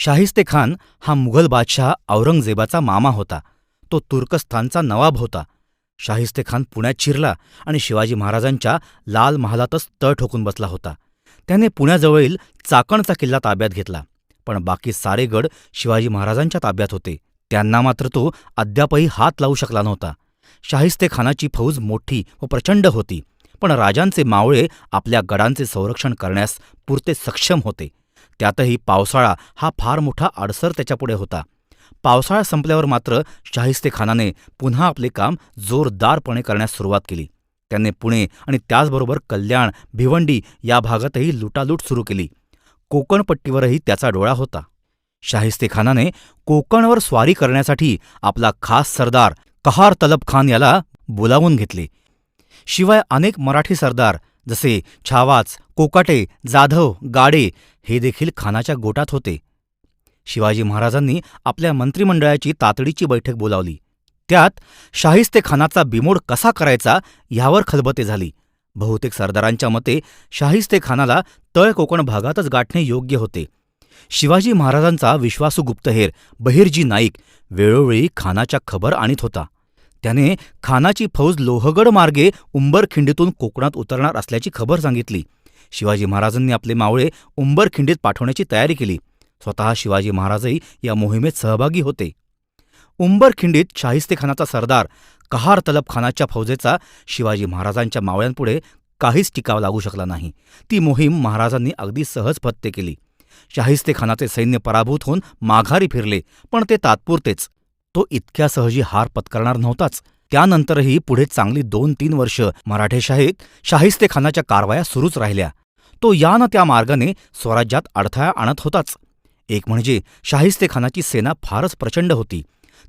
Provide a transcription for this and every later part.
शाहिस्ते खान हा मुघल बादशहा औरंगजेबाचा मामा होता. तो तुर्कस्थानचा नवाब होता. शाहिस्ते खान पुण्यात शिरला आणि शिवाजी महाराजांच्या लाल महालातच तळ ठोकून बसला होता. त्याने पुण्याजवळील चाकणचा किल्ला ताब्यात घेतला. पण बाकी सारे गड शिवाजी महाराजांच्या ताब्यात होते. त्यांना मात्र तो अद्यापही हात लावू शकला नव्हता. शाहिस्ते खानाची फौज मोठी व प्रचंड होती. पण राजांचे मावळे आपल्या गडांचे संरक्षण करण्यास पुरते सक्षम होते. त्यातही पावसाळा हा फार मोठा अडसर त्याच्यापुढे होता. पावसाळा संपल्यावर मात्र शाहिस्तेखानाने पुन्हा आपले काम जोरदारपणे करण्यास सुरुवात केली. त्याने पुणे आणि त्याचबरोबर कल्याण भिवंडी या भागातही लुटालूट सुरू केली. कोकणपट्टीवरही त्याचा डोळा होता. शाहिस्तेखानाने कोकणवर स्वारी करण्यासाठी आपला खास सरदार कहार तलब खान याला बोलावून घेतले. शिवाय अनेक मराठी सरदार जसे छावाच कोकाटे जाधव गाडे हे देखील खानाच्या गोटात होते. शिवाजी महाराजांनी आपल्या मंत्रिमंडळाची तातडीची बैठक बोलावली. त्यात शाहिस्तेखानाचा बिमोड कसा करायचा ह्यावर खलबते झाली. बहुतेक सरदारांच्या मते शाहिस्तेखानाला तळ कोकण भागातच गाठणे योग्य होते. शिवाजी महाराजांचा विश्वासू गुप्तहेर बहिर्जी नाईक वेळोवेळी खानाच्या खबर आणीत होता. त्याने खानाची फौज लोहगड मार्गे उंबरखिंडीतून कोकणात उतरणार असल्याची खबर सांगितली. शिवाजी महाराजांनी आपले मावळे उंबरखिंडीत पाठवण्याची तयारी केली. स्वतः शिवाजी महाराजही या मोहिमेत सहभागी होते. उंबरखिंडीत शाहिस्तेखानाचा सरदार कहार तलब खानाच्या फौजेचा शिवाजी महाराजांच्या मावळ्यांपुढे काहीच टिकाव लागू शकला नाही. ती मोहीम महाराजांनी अगदी सहज फत्ते केली. शाहिस्तेखानाचे सैन्य पराभूत होऊन माघारी फिरले पण ते तात्पुरतेच. तो इतक्या सहजी हार पत्करणार नव्हताच. त्यानंतरही पुढे चांगली दोन तीन वर्ष मराठेशाहीत शाहिस्तेखानाच्या कारवाया सुरूच राहिल्या. तो या न त्या मार्गाने स्वराज्यात अडथळा आणत होताच. एक म्हणजे शाहिस्तेखानाची सेना फारच प्रचंड होती.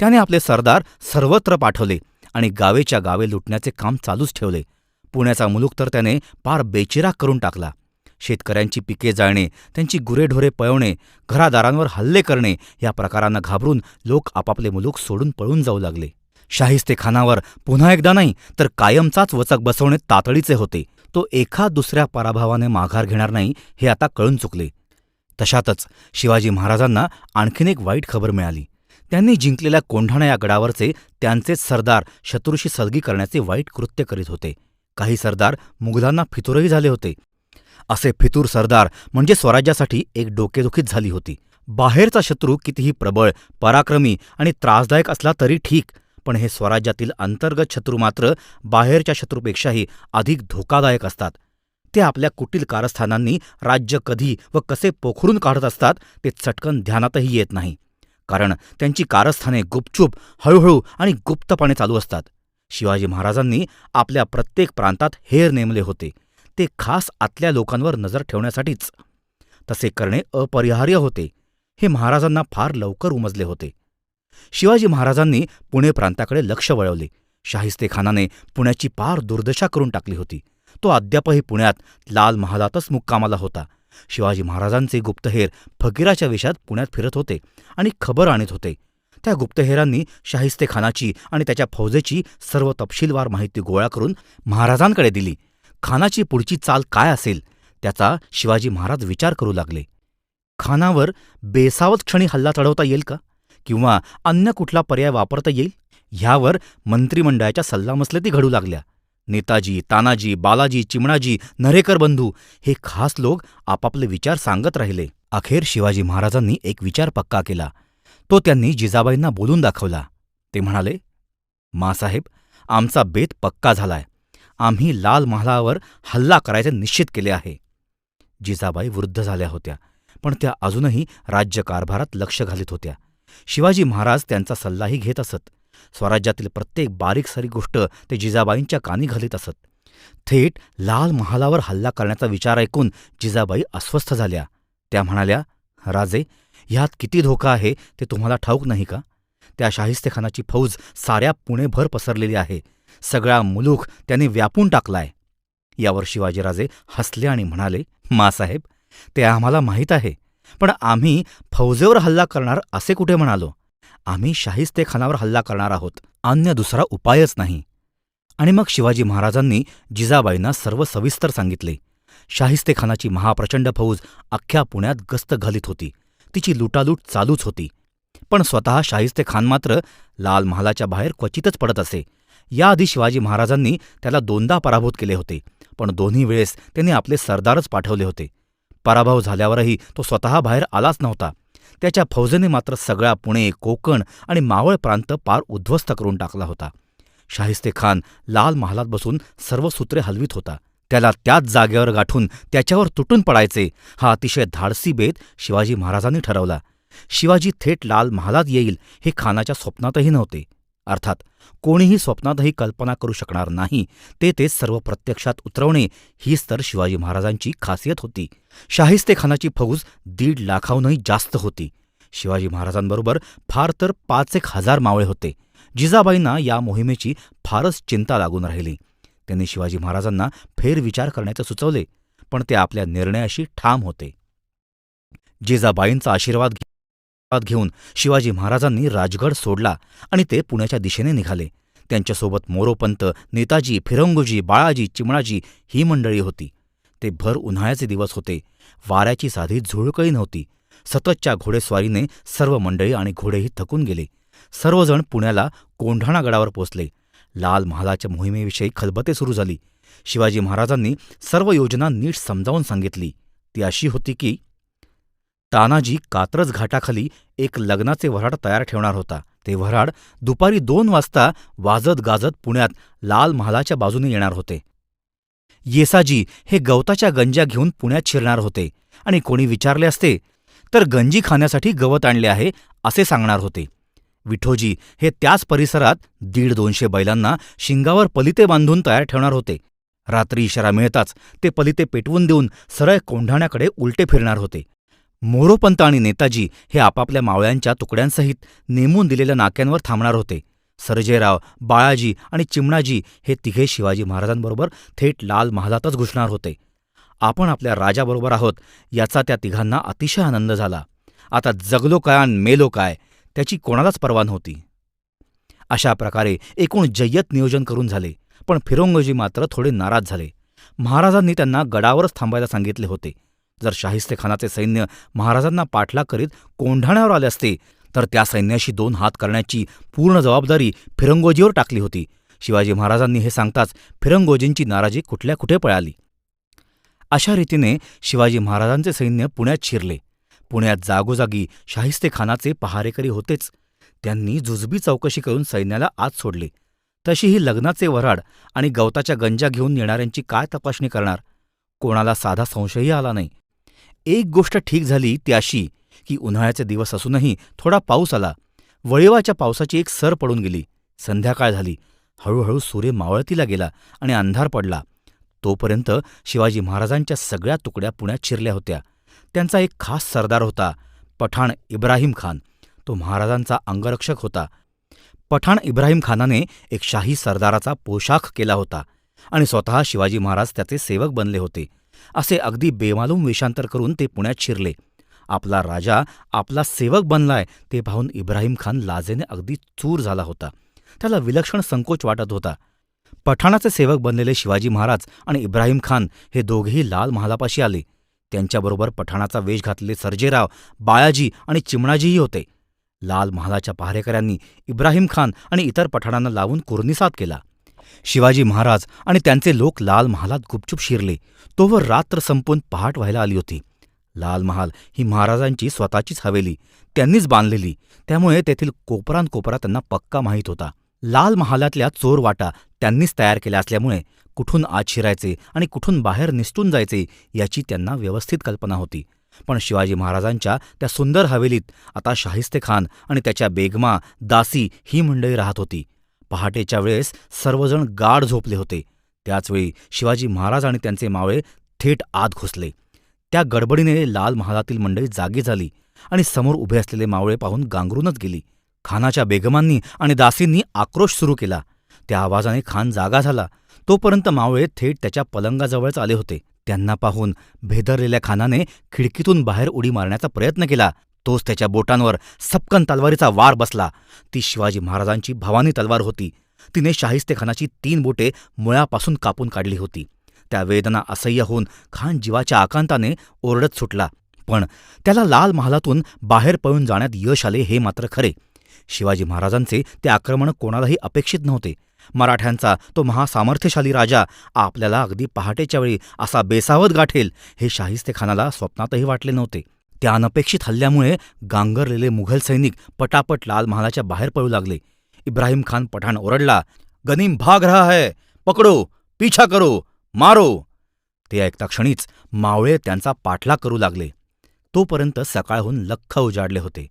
त्याने आपले सरदार सर्वत्र पाठवले आणि गावेच्या गावे लुटण्याचे काम चालूच ठेवले. पुण्याचा मुलूक तर त्याने पार बेचिराग करून टाकला. शेतकऱ्यांची पिके जाळणे त्यांची गुरेढोरे पळवणे घरादारांवर हल्ले करणे या प्रकारांना घाबरून लोक आपापले मुलूक सोडून पळून जाऊ लागले. शाहिस्तेखानावर पुन्हा एकदा नाही तर कायमचाच वचक बसवणे तातडीचे होते. तो एका दुसऱ्या पराभवाने माघार घेणार नाही हे आता कळून चुकले. तशातच शिवाजी महाराजांना आणखीन एक वाईट खबर मिळाली. त्यांनी जिंकलेल्या कोंढाणा या गडावरचे त्यांचेच सरदार शत्रूशी सलगी करण्याचे वाईट कृत्य करीत होते. काही सरदार मुघलांना फितुरही झाले होते. असे फितूर सरदार म्हणजे स्वराज्यासाठी एक डोकेदुखीच झाली होती. बाहेरचा शत्रू कितीही प्रबळ पराक्रमी आणि त्रासदायक असला तरी ठीक पण हे स्वराज्यातील अंतर्गत शत्रू मात्र बाहेरच्या शत्रूपेक्षाही अधिक धोकादायक असतात. ते आपल्या कुटील कारस्थानांनी राज्य कधी व कसे पोखरून काढत असतात ते चटकन ध्यानातही येत नाही. कारण त्यांची कारस्थाने गुपचूप हळूहळू आणि गुप्तपणे चालू असतात. शिवाजी महाराजांनी आपल्या प्रत्येक प्रांतात हेर नेमले होते. ते खास आतल्या लोकांवर नजर ठेवण्यासाठीच. तसे करणे अपरिहार्य होते हे महाराजांना फार लवकर उमजले होते. शिवाजी महाराजांनी पुणे प्रांताकडे लक्ष वळवले. शाहिस्तेखानाने पुण्याची पार दुर्दशा करून टाकली होती. तो अद्यापही पुण्यात लाल महालातच मुक्कामाला होता. शिवाजी महाराजांचे गुप्तहेर फकीराच्या वेशात पुण्यात फिरत होते आणि खबर आणत होते. त्या गुप्तहेरांनी शाहिस्तेखानाची आणि त्याच्या फौजेची सर्व तपशीलवार माहिती गोळा करून महाराजांकडे दिली. खानाची पुढची चाल काय असेल त्याचा शिवाजी महाराज विचार करू लागले. खानावर बेसावत क्षणी हल्ला चढवता येईल का? किंवा अन्य कुठला पर्याय वापरता येईल? ह्यावर मंत्रिमंडळाच्या सल्लामसलती घडू लागल्या. नेताजी तानाजी बालाजी चिमणाजी नरेकर बंधू हे खास लोक आपापले विचार सांगत राहिले. अखेर शिवाजी महाराजांनी एक विचार पक्का केला. तो त्यांनी जिजाबाईंना बोलून दाखवला. ते म्हणाले मासाहेब आमचा बेत पक्का झालाय. आम्ही लाल महालावर हल्ला करायचे निश्चित केले आहे. जिजाबाई वृद्ध झाल्या होत्या पण त्या अजूनही राज्यकारभारात लक्ष घालीत होत्या. शिवाजी महाराज त्यांचा सल्लाही घेत असत. स्वराज्यातील प्रत्येक बारीक सारी गोष्ट ते जिजाबाईंच्या कानी घालीत असत. थेट लाल महालावर हल्ला करण्याचा विचार ऐकून जिजाबाई अस्वस्थ झाल्या. त्या म्हणाल्या राजे ह्यात किती धोका आहे ते तुम्हाला ठाऊक नाही का? त्या शाहिस्तेखानाची फौज साऱ्या पुणेभर पसरलेली आहे. सगळा मुलूख त्याने व्यापून टाकलाय. यावर शिवाजीराजे हसले आणि म्हणाले मासाहेब ते आम्हाला माहीत आहे पण आम्ही फौजेवर हल्ला करणार असे कुठे म्हणालो? आम्ही शाहिस्तेखानावर हल्ला करणार आहोत अन्य दुसरा उपायच नाही. आणि मग शिवाजी महाराजांनी जिजाबाईंना सर्व सविस्तर सांगितले. शाहिस्तेखानाची महाप्रचंड फौज अख्ख्या पुण्यात गस्त घालीत होती. तिची लुटालूट चालूच होती. पण स्वतः शाहिस्तेखान मात्र लाल महालाच्या बाहेर क्वचितच पडत असे. याआधी शिवाजी महाराजांनी त्याला दोनदा पराभूत केले होते पण दोन्ही वेळेस त्यांनी आपले सरदारच पाठवले होते. पराभव झाल्यावरही तो स्वतः बाहेर आलाच नव्हता. त्याच्या फौजेने मात्र सगळा पुणे कोकण आणि मावळ प्रांत पार उद्ध्वस्त करून टाकला होता. शाहिस्ते खान लाल महालात बसून सर्व सूत्रे हलवीत होता. त्याला त्याच जागेवर गाठून त्याच्यावर तुटून पडायचे हा अतिशय धाडसी बेत शिवाजी महाराजांनी ठरवला. शिवाजी थेट लाल महालात येईल हे खानाच्या स्वप्नातही नव्हते. अर्थात कोणीही स्वप्नातही कल्पना करू शकणार नाही. ते ते सर्व प्रत्यक्षात उतरवणे हीच तर शिवाजी महाराजांची खासियत होती. शाहिस्तेखानाची फौज दीड लाखाहूनही जास्त होती. शिवाजी महाराजांबरोबर फार तर पाच एक हजार मावळे होते. जिजाबाईंना या मोहिमेची फारच चिंता लागून राहिली. त्यांनी शिवाजी महाराजांना फेरविचार करण्याचे सुचवले पण ते आपल्या निर्णयाशी ठाम होते. जिजाबाईंचा आशीर्वाद घे- घेऊन शिवाजी महाराजांनी राजगड सोडला आणि ते पुण्याच्या दिशेने निघाले. त्यांच्यासोबत मोरोपंत नेताजी फिरंगोजी बाळाजी चिमणाजी ही मंडळी होती. ते भर उन्हाळ्याचे दिवस होते. वाऱ्याची साधी झुळकळी नव्हती. सततच्या घोडेस्वारीने सर्व मंडळी आणि घोडेही थकून गेले. सर्वजण पुण्याला कोंढाणा गडावर पोचले लाल महालाच्या मोहिमेविषयी खलबते सुरू झाली. शिवाजी महाराजांनी सर्व योजना नीट समजावून सांगितली. ती अशी होती की तानाजी कात्रज घाटाखाली एक लग्नाचे वऱ्हाड तयार ठेवणार होता. ते वऱ्हाड दुपारी दोन वाजता वाजत गाजत पुण्यात लाल महालाच्या बाजूने येणार होते. येसाजी हे गवताच्या गंज्या घेऊन पुण्यात शिरणार होते आणि कोणी विचारले असते तर गंजी खाण्यासाठी गवत आणले आहे असे सांगणार होते विठोजी हे त्याच परिसरात दीड दोनशे बैलांना शिंगावर पलिते बांधून तयार ठेवणार होते. रात्री इशारा मिळताच ते पलिते पेटवून देऊन सरळ कोंढाण्याकडे उलटे फिरणार होते. मोरोपंत आणि नेताजी हे आपापल्या मावळ्यांच्या तुकड्यांसहित नेमून दिलेल्या नाक्यांवर थांबणार होते. सरजेराव बाळाजी आणि चिमणाजी हे तिघे शिवाजी महाराजांबरोबर थेट लाल महालातच घुसणार होते. आपण आपल्या राजाबरोबर आहोत याचा त्या तिघांना अतिशय आनंद झाला. आता जगलो काय आणि मेलो काय त्याची कोणालाच पर्वा नव्हती. अशा प्रकारे एकूण जय्यत नियोजन करून झाले पण फिरोंगोजी मात्र थोडे नाराज झाले. महाराजांनी त्यांना गडावरच थांबायला सांगितले होते. जर शाहिस्तेखानाचे सैन्य महाराजांना पाठलाग करीत कोंढाण्यावर आले असते तर त्या सैन्याशी दोन हात करण्याची पूर्ण जबाबदारी फिरंगोजीवर टाकली होती. शिवाजी महाराजांनी हे सांगताच फिरंगोजींची नाराजी कुठल्या कुठे पळाली. अशा रीतीने शिवाजी महाराजांचे सैन्य पुण्यात शिरले. पुण्यात जागोजागी शाहिस्तेखानाचे पहारेकरी होतेच. त्यांनी जुजबी चौकशी करून सैन्याला आत सोडले. तशी ही लग्नाचे वऱ्हाड आणि गवताच्या गंजा घेऊन येणाऱ्यांची काय तपासणी करणार? कोणाला साधा संशयही आला नाही. एक गोष्ट ठीक झाली ती अशी की उन्हाळ्याचे दिवस असूनही थोडा पाऊस आला. वळिवाच्या पावसाची एक सर पडून गेली. संध्याकाळ झाली. हळूहळू सूर्य मावळतीला गेला आणि अंधार पडला. तोपर्यंत शिवाजी महाराजांच्या सगळ्या तुकड्या पुण्यात शिरल्या होत्या. त्यांचा एक खास सरदार होता पठाण इब्राहिम खान. तो महाराजांचा अंगरक्षक होता. पठाण इब्राहिम खानाने एक शाही सरदाराचा पोशाख केला होता आणि स्वतः शिवाजी महाराज त्याचे सेवक बनले होते. असे अगदी बेमालूम वेषांतर करून ते पुण्यात शिरले. आपला राजा आपला सेवक बनलाय ते पाहून इब्राहिम खान लाजेने अगदी चूर झाला होता. त्याला विलक्षण संकोच वाटत होता. पठाणाचे सेवक बनलेले शिवाजी महाराज आणि इब्राहिम खान हे दोघेही लाल महालापाशी आले. त्यांच्याबरोबर पठाणाचा वेश घातलेले सर्जेराव बाळाजी आणि चिमणाजीही होते. लाल महालाच्या पहारेकऱ्यांनी इब्राहिम खान आणि इतर पठाणांना लावून कुर्निसात केला. शिवाजी महाराज आणि त्यांचे लोक लाल महालात गुपचूप शिरले. तोवर रात्र संपून पहाट व्हायला आली होती. लाल महाल ही महाराजांची स्वतःचीच हवेली. त्यांनीच बांधलेली. त्यामुळे तेथील कोपरान कोपरा त्यांना पक्का माहीत होता. लाल महालातल्या चोर वाटा त्यांनीच तयार केल्या असल्यामुळे कुठून आत शिरायचे आणि कुठून बाहेर निसटून जायचे याची त्यांना व्यवस्थित कल्पना होती. पण शिवाजी महाराजांच्या त्या सुंदर हवेलीत आता शाहिस्ते खान आणि त्याच्या बेगमा दासी ही मंडळी राहत होती. पहाटेच्या वेळेस सर्वजण गाढ झोपले होते. त्याचवेळी शिवाजी महाराज आणि त्यांचे मावळे थेट आत घुसले. त्या गडबडीने लाल महालातील मंडळी जागी झाली आणि समोर उभे असलेले मावळे पाहून गांगरूनच गेली. खानाच्या बेगमांनी आणि दासींनी आक्रोश सुरू केला. त्या आवाजाने खान जागा झाला. तोपर्यंत मावळे थेट त्याच्या पलंगाजवळच आले होते. त्यांना पाहून भेदरलेल्या खानाने खिडकीतून बाहेर उडी मारण्याचा प्रयत्न केला. तोच त्याच्या बोटांवर सपकन तलवारीचा वार बसला. ती शिवाजी महाराजांची भवानी तलवार होती. तिने शाहिस्तेखानाची तीन बोटे मुळापासून कापून काढली होती. त्या वेदना असह्य होऊन खान जीवाच्या आकांताने ओरडत सुटला. पण त्याला लाल महालातून बाहेर पळून जाण्यात यश आले हे मात्र खरे. शिवाजी महाराजांचे ते आक्रमण कोणालाही अपेक्षित नव्हते. मराठ्यांचा तो महासामर्थ्यशाली राजा आपल्याला अगदी पहाटेच्या वेळी असा बेसावत गाठेल हे शाहिस्तेखानाला स्वप्नातही वाटले नव्हते. त्या अनपेक्षित हल्ल्यामुळे गांगरलेले मुघल सैनिक पटापट लाल महालाच्या बाहेर पळू लागले. इब्राहिम खान पठाण ओरडला गनीम भाग रहा है पकडो पीछा करो मारो. ते ऐकता क्षणीच मावळे त्यांचा पाठलाग करू लागले. तोपर्यंत सकाळहून लख्ख उजाडले होते.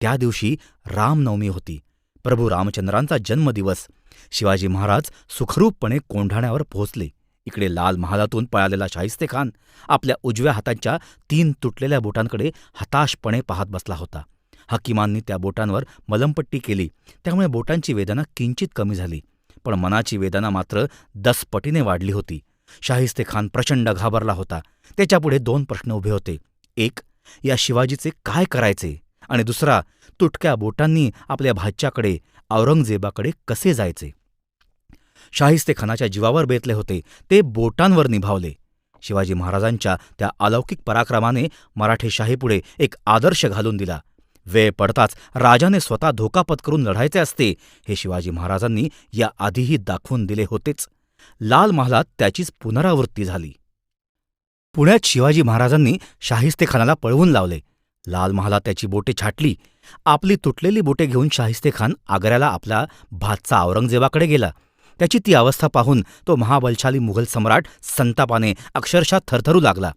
त्या दिवशी रामनवमी होती. प्रभू रामचंद्रांचा जन्मदिवस. शिवाजी महाराज सुखरूपपणे कोंढाण्यावर पोहोचले. इकडे लाल महालातून पळालेला शाहिस्ते खान आपल्या उजव्या हाताच्या तीन तुटलेल्या बोटांकडे हताशपणे पाहत बसला होता. हकीमांनी त्या बोटांवर मलमपट्टी केली. त्यामुळे बोटांची वेदना किंचित कमी झाली. पण मनाची वेदना मात्र दसपटीने वाढली होती. शाहिस्ते खान प्रचंड घाबरला होता. त्याच्यापुढे दोन प्रश्न उभे होते. एक या शिवाजीचे काय करायचे? आणि दुसरा तुटक्या बोटांनी आपल्या भाच्याकडे औरंगजेबाकडे कसे जायचे? शाहिस्ते खानाच्या जीवावर बेतले होते ते बोटांवर निभावले. शिवाजी महाराजांच्या त्या अलौकिक पराक्रमाने मराठी शाहीपुढे एक आदर्श घालून दिला. वेळ पडताच राजाने स्वतः धोका पत्करून लढायचे असते हे शिवाजी महाराजांनी या आधीही दाखवून दिले होतेच. लाल महालात त्याचीच पुनरावृत्ती झाली. पुण्यात शिवाजी महाराजांनी शाहिस्तेखानाला पळवून लावले. लाल महालात त्याची बोटे छाटली. आपली तुटलेली बोटे घेऊन शाहिस्तेखान आग्र्याला आपला भातचा औरंगजेबाकडे गेला. त्याची ती अवस्था पाहून तो महाबलशाली मुघल सम्राट संतापाने अक्षरशः थरथरू लागला.